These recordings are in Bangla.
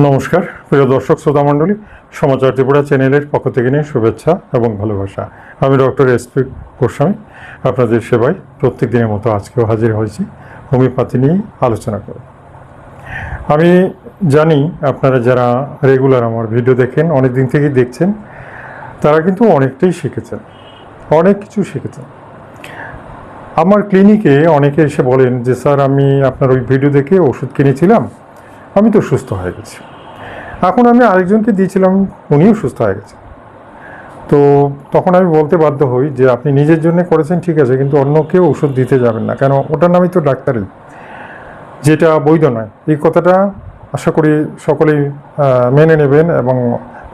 নমস্কার, প্রিয় দর্শক শ্রোতা মণ্ডলী, সমাচার ত্রিপুরা চ্যানেলের পক্ষ থেকে নিয়ে শুভেচ্ছা এবং ভালোবাসা। আমি ডক্টর এস পি গোস্বামী, আপনাদের সেবায় প্রত্যেক দিনের মতো আজকেও হাজির হয়েছি। হোমিওপ্যাথি নিয়ে আলোচনা করব। আমি জানি আপনারা যারা রেগুলার আমার ভিডিও দেখেন অনেক দিন থেকেই দেখছেন, তারা কিন্তু অনেকটাই শিখেছেন। অনেক কিছু শিখেছেন। আমার ক্লিনিকে অনেকে এসে বলেন যে, স্যার, আমি আপনার ওই ভিডিও দেখে ওষুধ কিনেছিলাম আমি তো সুস্থ হয়ে গেছি। এখন আমি আরেকজনকে দিয়েছিলাম, উনিও সুস্থ হয়ে গেছে। তো তখন আমি বলতে বাধ্য হই যে, আপনি নিজের জন্য করেছেন, ঠিক আছে, কিন্তু অন্য কেউ ওষুধ দিতে যাবেন না। কেন? ওটার নামই তো ডাক্তারই, যেটা বৈধ নয়। এই কথাটা আশা করি সকলেই মেনে নেবেন এবং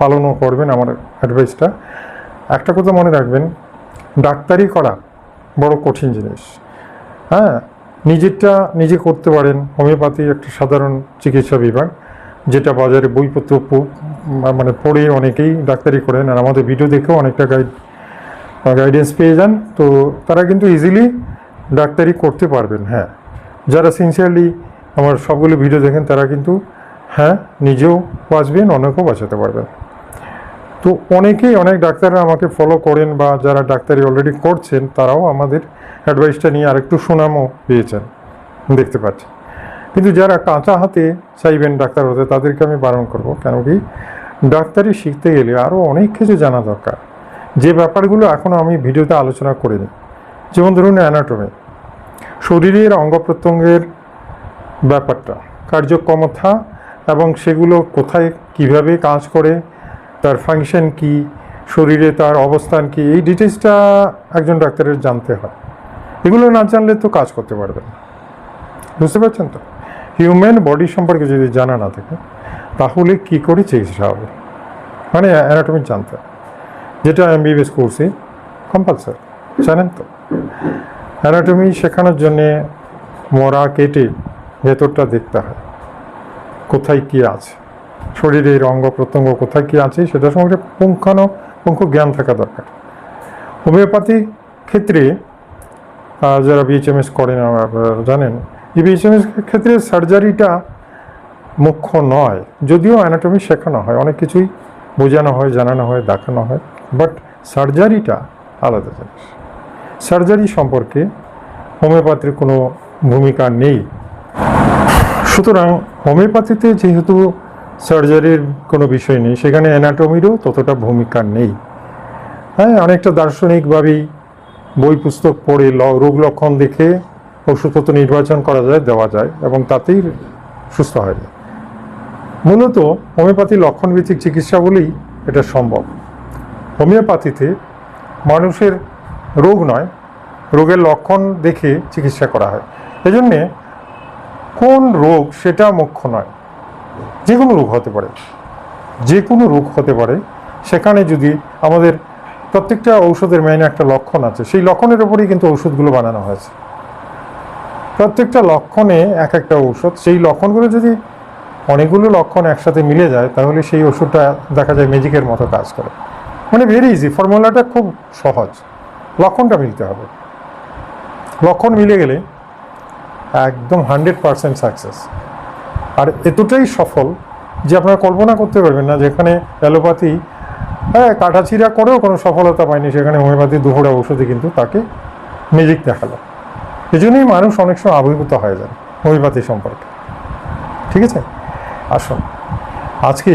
পালনও করবেন আমার অ্যাডভাইসটা একটা কথা মনে রাখবেন, ডাক্তারি করা বড় কঠিন জিনিস। হ্যাঁ নিজেরটা নিজে করতে পারেন, হোমিওপ্যাথি একটা সাধারণ চিকিৎসা বিভাগ, যেটা বাজারে বইপত্র মানে পড়ে অনেকেই ডাক্তারি করেন, আর আমাদের ভিডিও দেখেও অনেকটা গাইড গাইডেন্স পেয়ে যান। তো তারা কিন্তু ইজিলি ডাক্তারি করতে পারবেন হ্যাঁ। যারা সিনসিয়ারলি আমার সবগুলো ভিডিও দেখেন, তারা কিন্তু হ্যাঁ নিজেও বাঁচবেন অনেকেও বাঁচাতে পারবেন। তো অনেকেই অনেক ডাক্তাররা আমাকে ফলো করেন বা যারা ডাক্তারি অলরেডি করছেন, তারাও আমাদের অ্যাডভাইসটা নিয়ে আরেকটু সুনামও পেয়েছেন, দেখতে পাচ্ছি। কিন্তু যারা কাঁচা হাতে চাইবেন ডাক্তার হতে, তাদেরকে আমি বারণ করব, কেন কি ডাক্তারি শিখতে গেলে আরও অনেক কিছু জানা দরকার। যে ব্যাপারগুলো এখনও আমি ভিডিওতে আলোচনা করিনি, যেমন ধরুন অ্যানাটমি শরীরের অঙ্গ প্রত্যঙ্গের ব্যাপারটা, কার্যক্ষমতা এবং সেগুলো কোথায়, কীভাবে কাজ করে তার ফাংশন কি, শরীরে তার অবস্থান কি, এই ডিটেলসটা একজন ডাক্তারের জানতে হয়। এগুলো না জানলে তো কাজ করতে পারবেন না। বুঝতে পারছেন তো? হিউম্যান বডি সম্পর্কে যদি জানা না থাকে, তাহলে কি করে চিকিৎসা হবে? মানে অ্যানাটমি জানতে। যেটা এমবিবিএস কোর্সে কম্পালসারি জানেন তো? অ্যানাটমি শেখানোর জন্যে মরা, কেটে ভেতরটা দেখতে হয়। কোথায় কী আছে? শরীরের অঙ্গ প্রত্যঙ্গ কোথায় কি আছে সেটা সম্পর্কে পুঙ্খানো পুঙ্খ জ্ঞান থাকা দরকার। হোমিওপ্যাথি ক্ষেত্রে যারা বিএইচএমএস করেন আপনারা জানেন, এই বিএইচএমএস ক্ষেত্রে সার্জারিটা মুখ্য নয়, যদিও অ্যানাটমি শেখানো হয়, অনেক কিছুই বোঝানো হয়, জানানো হয়, দেখানো হয় বাট সার্জারিটা আলাদা জিনিস। সার্জারি সম্পর্কে হোমিওপ্যাথির কোনো ভূমিকা নেই। সুতরাং হোমিওপ্যাথিতে যেহেতু সার্জারির কোনো বিষয় নেই। সেখানে অ্যানাটমিরও ততটা ভূমিকা নেই। হ্যাঁ অনেকটা দার্শনিকভাবেই বই পুস্তক পড়ে রোগ লক্ষণ দেখে ওষুধপত্র নির্বাচন করা যায়, দেওয়া যায় এবং তাতেই সুস্থ হয়ে মূলত হোমিওপ্যাথি লক্ষণভিত্তিক চিকিৎসা বলেই এটা সম্ভব। হোমিওপ্যাথিতে মানুষের রোগ নয়, রোগের লক্ষণ দেখে চিকিৎসা করা হয়। এজন্যে কোন রোগ সেটা মুখ্য নয়। যে কোনো রোগ হতে পারে। যে কোনো রোগ হতে পারে। সেখানে যদি আমাদের প্রত্যেকটা ঔষধের মেইন একটা লক্ষণ আছে, সেই লক্ষণের উপরেই কিন্তু ওষুধগুলো বানানো হয়েছে। প্রত্যেকটা লক্ষণে এক একটা ঔষধ, সেই লক্ষণগুলো যদি অনেকগুলো লক্ষণ একসাথে মিলে যায়, তাহলে সেই ওষুধটা দেখা যায় ম্যাজিকের মতো কাজ করে। মানে ভেরি ইজি ফর্মুলাটা খুব সহজ। লক্ষণটা মিলতে হবে। লক্ষণ মিলে গেলে একদম হান্ড্রেড পারসেন্ট সাকসেস আর এতটাই সফল যে আপনারা কল্পনা করতে পারবেন না যেখানে অ্যালোপ্যাথি হ্যাঁ কাটাছিড়া করেও কোনো সফলতা পায়নি, সেখানে হোমিওপ্যাথি দুপুরে ঔষধে কিন্তু তাকে ম্যাজিক দেখাল। এই জন্যই মানুষ অনেক সময় আবির্ভূত হয়ে যায় হোমিওপ্যাথি সম্পর্কে। ঠিক আছে? আসুন। আজকে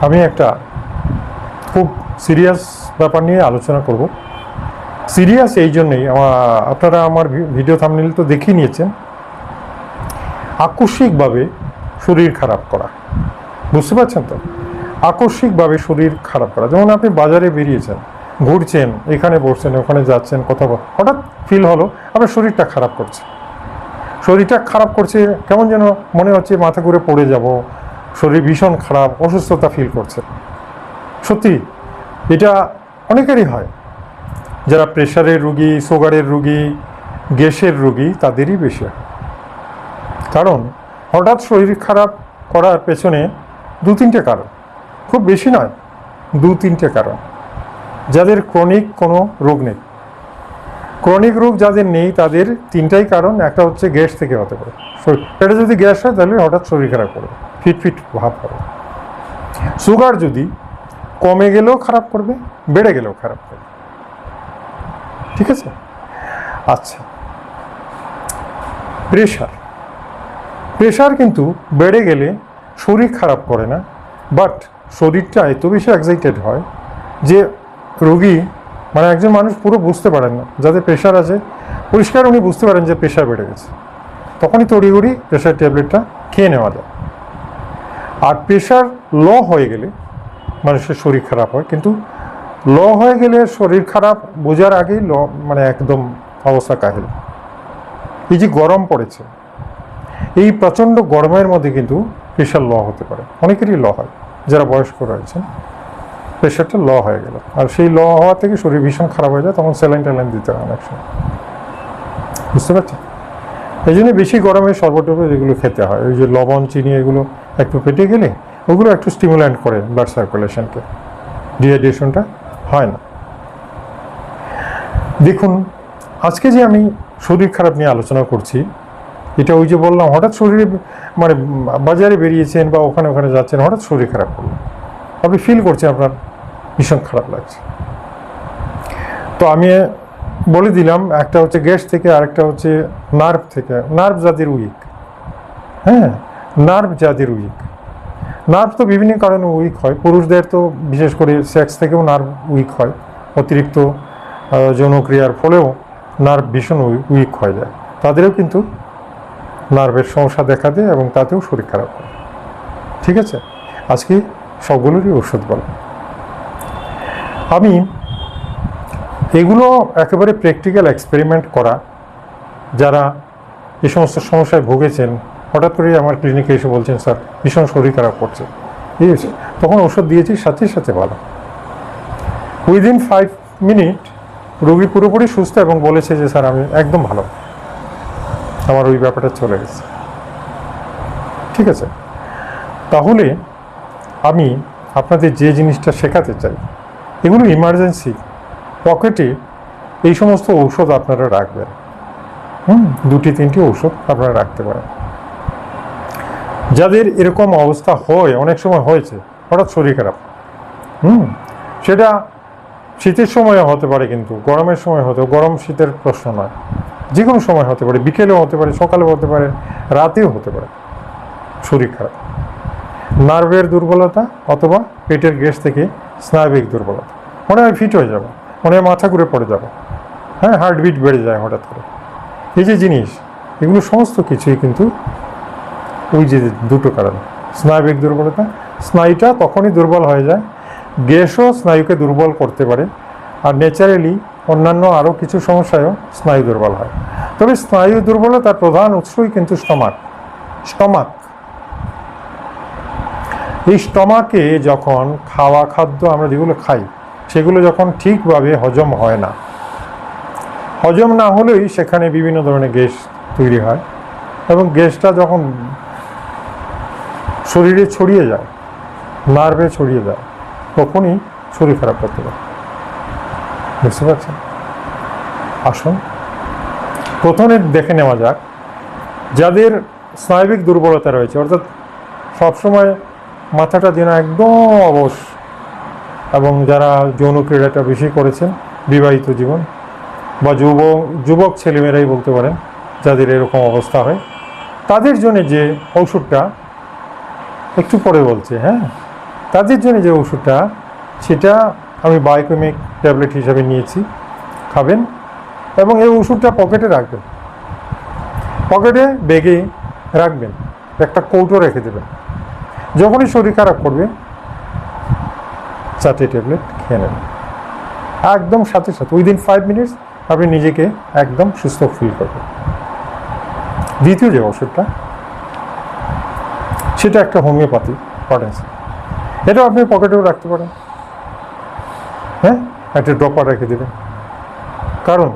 আমি একটা খুব সিরিয়াস ব্যাপার নিয়ে আলোচনা করব। সিরিয়াস এই জন্যই, আমার, আপনারা আমার ভিডিও থামনিল তো দেখিয়ে নিয়েছেন। আকস্মিকভাবে শরীর খারাপ করা। বুঝতে পারছেন তো? আকস্মিকভাবে শরীর খারাপ করা। যেমন আপনি বাজারে বেরিয়েছেন, ঘুরছেন, এখানে বসছেন, ওখানে যাচ্ছেন কোথাও হঠাৎ ফিল হলো, আপনার শরীরটা খারাপ করছে। শরীরটা খারাপ করছে, কেমন যেন মনে হচ্ছে মাথা ঘুরে পড়ে যাব, শরীর ভীষণ খারাপ, অসুস্থতা ফিল করছে। সত্যি, এটা অনেকেরই হয়। যারা প্রেশারের রুগী সুগারের রুগী, গ্যাসের রুগী, তাদেরই বেশি কারণ হঠাৎ শরীর খারাপ করার পেছনে দু তিনটে কারণ। খুব বেশি নয়, দু তিনটে কারণ। যাদের ক্রনিক কোনো রোগ নেই। ক্রনিক রোগ যাদের নেই, তাদের তিনটাই কারণ। একটা হচ্ছে গ্যাস থেকে হতে পারে। পেটে যদি গ্যাস হয়, তাহলে হঠাৎ শরীর খারাপ করবে, ফিটফিট ভাব হবে। সুগার যদি কমে গেলেও খারাপ করবে, বেড়ে গেলেও খারাপ করবে। ঠিক আছে? আচ্ছা। প্রেশার। প্রেশার কিন্তু বেড়ে গেলে শরীর খারাপ করে না। বাট শরীরটা এত বেশি এক্সাইটেড হয় যে রোগী মানে একজন মানুষ পুরো বুঝতে পারেন না, যাদের প্রেশার আছে, পরিষ্কার উনি বুঝতে পারেন যে প্রেশার বেড়ে গেছে। তখনই তড়িঘড়ি প্রেশার ট্যাবলেটটা খেয়ে নেওয়া যায়। আর প্রেশার ল হয়ে গেলে মানুষের শরীর খারাপ হয়, কিন্তু ল হয়ে গেলে শরীর খারাপ বোঝার আগেই ল মানে একদম অবস্থা কাহিল। এই যে গরম পড়েছে এই প্রচণ্ড গরমের মধ্যে কিন্তু প্রেশার ল হতে পারে। অনেকেরই ল হয়, যারা বয়স্ক রয়েছেন। প্রেশারটা ল হয়ে গেল। আর সেই ল হওয়া থেকে শরীর ভীষণ খারাপ হয়ে যায়, তখন স্যালাইন ট্যালাইন দিতে হয় অনেক সময়। বুঝতে পারছেন? এই জন্য বেশি গরমে সর্বটবে যেগুলো খেতে হয়। ওই যে লবণ, চিনি, এগুলো একটু পেটে গেলে ওগুলো একটু স্টিমুলেন্ট করে ব্লাড সার্কুলেশনকে ডিহাইড্রেশনটা হয় না। দেখুন, আজকে যে আমি শরীর খারাপ নিয়ে আলোচনা করছি এটা ওই যে বললাম, হঠাৎ শরীরে মানে বাজারে বেরিয়েছেন বা ওখানে ওখানে যাচ্ছেন, হঠাৎ শরীর খারাপ করল। আপনি ফিল করছেন আপনার, ভীষণ খারাপ লাগছে। তো আমি বলে দিলাম, একটা হচ্ছে গ্যাস থেকে আরেকটা হচ্ছে নার্ভ থেকে। নার্ভ জাতির উইক হ্যাঁ নার্ভ জাতির উইক নার্ভ তো বিভিন্ন কারণে উইক হয়। পুরুষদের তো বিশেষ করে সেক্স থেকেও নার্ভ উইক হয়। অতিরিক্ত যৌনক্রিয়ার ফলেও নার্ভ ভীষণ উইক হয়ে যায়। তাদেরও কিন্তু নার্ভের সমস্যা দেখা দেয় এবং তাতেও শরীর খারাপ হয়। ঠিক আছে? আজকে সবগুলোরই ওষুধ বল। আমি এগুলো একেবারে প্র্যাকটিক্যাল এক্সপেরিমেন্ট করা, যারা এই সমস্ত সমস্যায় ভুগেছেন, হঠাৎ করে আমার ক্লিনিকে এসে বলছেন, স্যার, ভীষণ শরীর খারাপ করছে। ঠিক আছে? তখন ওষুধ দিয়েছি, সাথে সাথে ভালো। উইদিন ফাইভ মিনিট রোগী পুরোপুরি সুস্থ এবং বলেছে যে, স্যার, আমি একদম ভালো। আমার ওই ব্যাপারটা চলে গেছে। ঠিক আছে? তাহলে আমি আপনাদের যে জিনিসটা শেখাতে চাই, এগুলো ইমার্জেন্সি পকেটে এই সমস্ত ঔষধ আপনারা রাখবেন। হুম, দুটি, তিনটি ঔষধ আপনারা রাখতে পারেন। যাদের এরকম অবস্থা হয়, অনেক সময় হয়েছে, হঠাৎ শরীর খারাপ। হুম, সেটা শীতের সময় হতে পারে কিন্তু, গরমের সময় হতে গরম শীতের প্রশ্ন নয়। যে কোনো সময় হতে পারে, বিকেলেও হতে পারে, সকালেও হতে পারে, রাতেও হতে পারে। শরীর খারাপ। নার্ভের দুর্বলতা অথবা পেটের গ্যাস থেকে স্নায়বিক দুর্বলতা। মনে হয় ফিট হয়ে যাব, মনে হয় মাথা ঘুরে পড়ে যাবে। হ্যাঁ হার্টবিট বেড়ে যায় হঠাৎ করে। এই যে জিনিস, এগুলো সমস্ত কিছুই কিন্তু ওই যে দুটো কারণ, স্নায়বিক দুর্বলতা। স্নায়ুটা তখনই দুর্বল হয়ে যায়, গ্যাসও স্নায়ুকে দুর্বল করতে পারে। আর ন্যাচারালি অন্যান্য আরও কিছু সমস্যায়ও স্নায়ু দুর্বল হয়। তবে স্নায়ু দুর্বলতার প্রধান উৎসই কিন্তু স্টমাক। স্টমাক। এই স্টমাকে যখন খাওয়া খাদ্য আমরা যেগুলো খাই, সেগুলো যখন ঠিকভাবে হজম হয় না, হজম না হলেই সেখানে বিভিন্ন ধরনের গ্যাস তৈরি হয় এবং গ্যাসটা যখন শরীরে ছড়িয়ে যায়, নার্ভে ছড়িয়ে যায়, তখনই শরীর খারাপ করতে পারে। বুঝতে পারছেন? আসুন। প্রথমে দেখে নেওয়া যাক, যাদের স্নায়বিক দুর্বলতা রয়েছে, অর্থাৎ সবসময় মাথাটা যেন একদম অবশ, এবং যারা যৌন ক্রীড়াটা বেশি করেছেন, বিবাহিত জীবন, বা যুব, যুবক ছেলেমেয়েরাই বলতে পারেন, যাদের এরকম অবস্থা হয়, তাদের জন্য যে ওষুধটা একটু পরে বলছে হ্যাঁ? তাদের জন্য যে ওষুধটা সেটা আমি বায়োকেমিক ট্যাবলেট হিসাবে নিয়েছি, খাবেন এবং এই ওষুধটা পকেটে রাখবেন। পকেটে ব্যাগে রাখবেন, একটা কৌটো রেখে দেবেন। যখনই শরীর খারাপ করবে, চারটে ট্যাবলেট খেয়ে নেবেন। একদম সাথে সাথে উইদিন ফাইভ মিনিটস আপনি নিজেকে একদম সুস্থ ফিল করবেন। দ্বিতীয় যে ওষুধটা, সেটা একটা হোমিওপ্যাথি পটেন্সি এটাও আপনি পকেটেও রাখতে পারেন। একটা ড্রপার রেখে দেবেন কারণ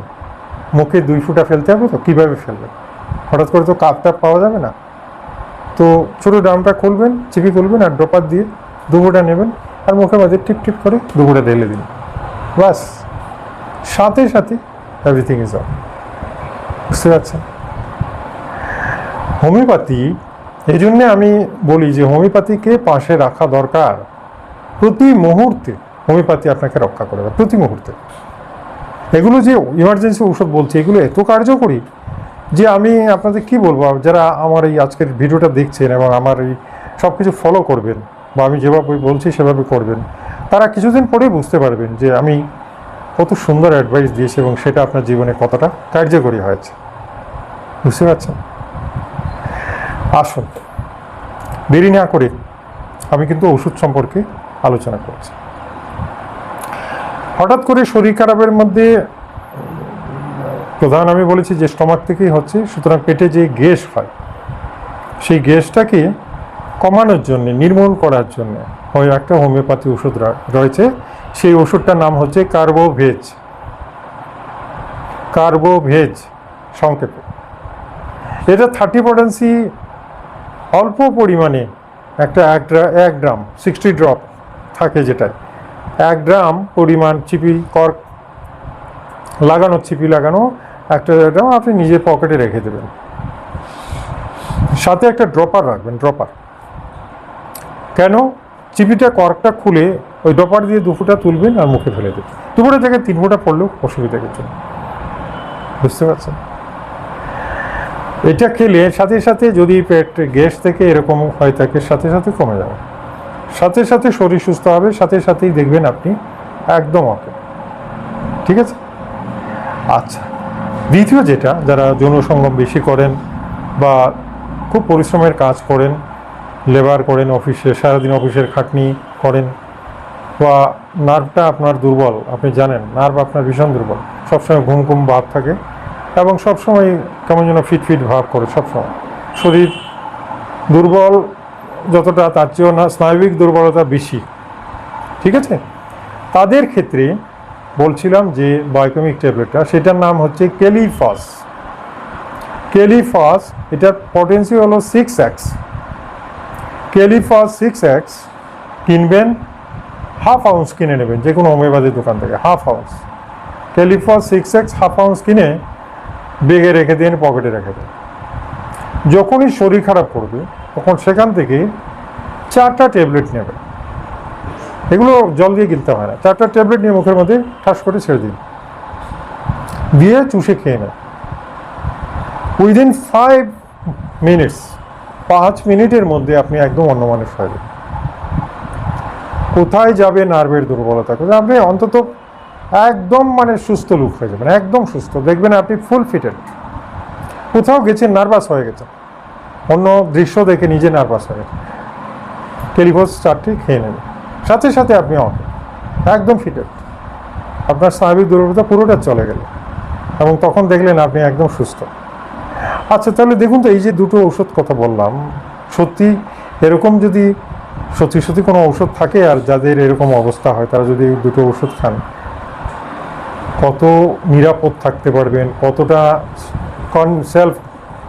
মুখে দুই ফুটা ফেলতে হবে তো, কীভাবে ফেলবেন হঠাৎ করে তো কাপ টাপ পাওয়া যাবে না। তো ছোটো ড্রামটা খুলবেন, চিপি খুলবেন আর ড্রপার দিয়ে দুপুরটা নেবেন আর মুখের মাঝে টিপ টিপ করে দুপুরটা ঢেলে দিন। বাস সাথে সাথে এভরিথিং ইজ অল বুঝতে পারছেন? হোমিওপ্যাথি এই জন্যে আমি বলি যে হোমিওপ্যাথিকে পাশে রাখা দরকার। প্রতি মুহূর্তে হোমিওপ্যাথি আপনাকে রক্ষা করে করবে প্রতি মুহূর্তে। এগুলো যে ইমার্জেন্সি ওষুধ বলছি, এগুলো এত কার্যকরী যে আমি আপনাদের কি বলব? যারা আমার এই আজকের ভিডিওটা দেখছেন এবং আমার এই সব কিছু ফলো করবেন বা আমি যেভাবে বলছি সেভাবে করবেন, তারা কিছুদিন পরেই বুঝতে পারবেন যে আমি কত সুন্দর অ্যাডভাইস দিয়েছি এবং সেটা আপনার জীবনে কতটা কার্যকরী হয়েছে। বুঝতে পারছেন? আসুন, দেরি না করে আমি কিন্তু ওষুধ সম্পর্কে আলোচনা করছি। হঠাৎ করে শরীর খারাপের মধ্যে প্রধান আমি বলেছি যে স্টমাক থেকেই হচ্ছে, সুতরাং পেটে যে গ্যাস হয়, সেই গ্যাসটাকে কমানোর জন্য, নির্মূল করার জন্য হয় একটা হোমিওপ্যাথি ওষুধ রয়েছে। সেই ওষুধটার নাম হচ্ছে কার্বোভেজ। কার্বোভেজ সংক্ষেপে। এটা থার্টি পটেন্সি অল্প পরিমাণে একটা এক এক গ্রাম সিক্সটি ড্রপ থাকে যেটায়। এক গ্রাম পরিমাণ চিপি কর্ক লাগানো, চিপি লাগানো, একটা গ্রাম আপনি নিজের পকেটে রেখে দেবেন। সাথে একটা ড্রপার রাখবেন, ড্রপার। কেন? চিপিটা, কর্কটা খুলে ওই ড্রপার দিয়ে দু ফুটা তুলবেন আর মুখে ফেলে দেবেন। দু ফুটা থেকে তিন ফুটা পড়লেও অসুবিধা কিছু বুঝতে পারছেন? এটা খেলে সাথে সাথে যদি পেট গ্যাস থেকে এরকম হয় থাকে, সাথে সাথে কমে যাবে। সাথে সাথে শরীর সুস্থ হবে, সাথে সাথেই দেখবেন আপনি একদম ওকে। ঠিক আছে? আচ্ছা দ্বিতীয় যেটা, যারা যৌন সঙ্গম বেশি করেন বা খুব পরিশ্রমের কাজ করেন, লেবার করেন, অফিসে, সারাদিন অফিসের খাটনি করেন, বা নার্ভটা আপনার দুর্বল, আপনি জানেন, নার্ভ আপনার ভীষণ দুর্বল, সবসময় ঘুম ঘুম ভাব থাকে এবং সবসময় কেমন যেন ফিট ফিট ভাব করে সবসময়। শরীর দুর্বল যতটা তার চেয়েও না, স্নায়বিক দুর্বলতা বেশি। ঠিক আছে? তাদের ক্ষেত্রে বলছিলাম যে বায়োকেমিক ট্যাবলেটটা, সেটার নাম হচ্ছে কেলিফাস। কেলিফাস, এটার পটেন্সি হলো six X kali phos six X কিনবেন হাফ আউন্স কিনে নেবেন, যে কোনো হোমিওপ্যাথির দোকান থেকে half ounce kali phos six X half ounce কিনে বেগে রেখে দিন পকেটে রেখে দেন। যখনই শরীর খারাপ করবে তখন সেখান থেকে চারটা ট্যাবলেট নেবে। এগুলো জল দিয়ে গিলতে হয় না। চারটা ট্যাবলেট নিয়ে মুখের মধ্যে ঠাস করে ছেড়ে দিন। দিয়ে চুষে খেয়ে নেন। উইদিন ফাইভ মিনিটস, পাঁচ মিনিটের মধ্যে আপনি একদম অন্য মানুষ হয়ে যাবেন। কোথায় যাবে নার্ভের দুর্বলতা? কোথায়? আপনি অন্তত একদম মানে সুস্থ লুক হয়ে যাবেন, একদম সুস্থ। দেখবেন আপনি ফুল ফিটেড। কোথাও গেছেন, নার্ভাস হয়ে গেছেন। অন্য দৃশ্য দেখে নিজে নার্ভাস গেছেন টেলিভোজ চারটি খেয়ে নেবেন সাথে সাথে আপনি অন। একদম ফিটেড আপনার স্নায়বিক দুর্বলতা পুরোটা চলে গেল। এবং তখন দেখলেন আপনি একদম সুস্থ। আচ্ছা তাহলে দেখুন তো এই যে দুটো ওষুধ কথা বললাম, সত্যি এরকম যদি, সত্যি সত্যি কোনো ওষুধ থাকে আর যাদের এরকম অবস্থা হয়, তারা যদি দুটো ওষুধ খান, কত নিরাপদ থাকতে পারবেন, কতটা কন সেলফ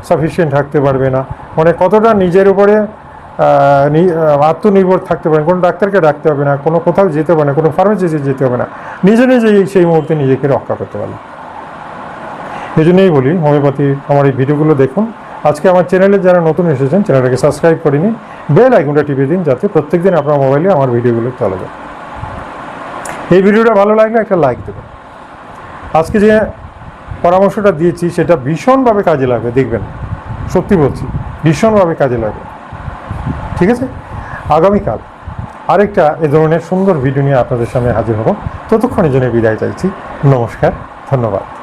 সাফিসিয়েন্ট থাকতে পারবে না। মানে কতটা নিজের উপরে আত্মনির্ভর থাকতে পারেন কোনো ডাক্তারকে ডাকতে হবে না, কোনো কোথাও যেতে হবে না, কোনো ফার্মেসিতে যেতে হবে না, নিজে নিজেই সেই মুহূর্তে নিজেকে রক্ষা করতে পারবেন এই জন্যই বলি হোমিওপ্যাথি আমার এই ভিডিওগুলো দেখুন। আজকে আমার চ্যানেলে যারা নতুন এসেছেন চ্যানেলটাকে সাবস্ক্রাইব করে নিন বেল আইকনটা টিপে দিন, যাতে প্রত্যেক দিন আপনার মোবাইলে আমার ভিডিওগুলো চলে যায়। এই ভিডিওটা ভালো লাগলে একটা লাইক দেবেন। আজকে যে পরামর্শটা দিয়েছি, সেটা ভীষণভাবে কাজে লাগবে, দেখবেন। সত্যি বলছি, ভীষণভাবে কাজে লাগে। ঠিক আছে? আগামীকাল আরেকটা এ ধরনের সুন্দর ভিডিও নিয়ে আপনাদের সামনে হাজির হব। ততক্ষণের জন্য বিদায় চাইছি। নমস্কার, ধন্যবাদ।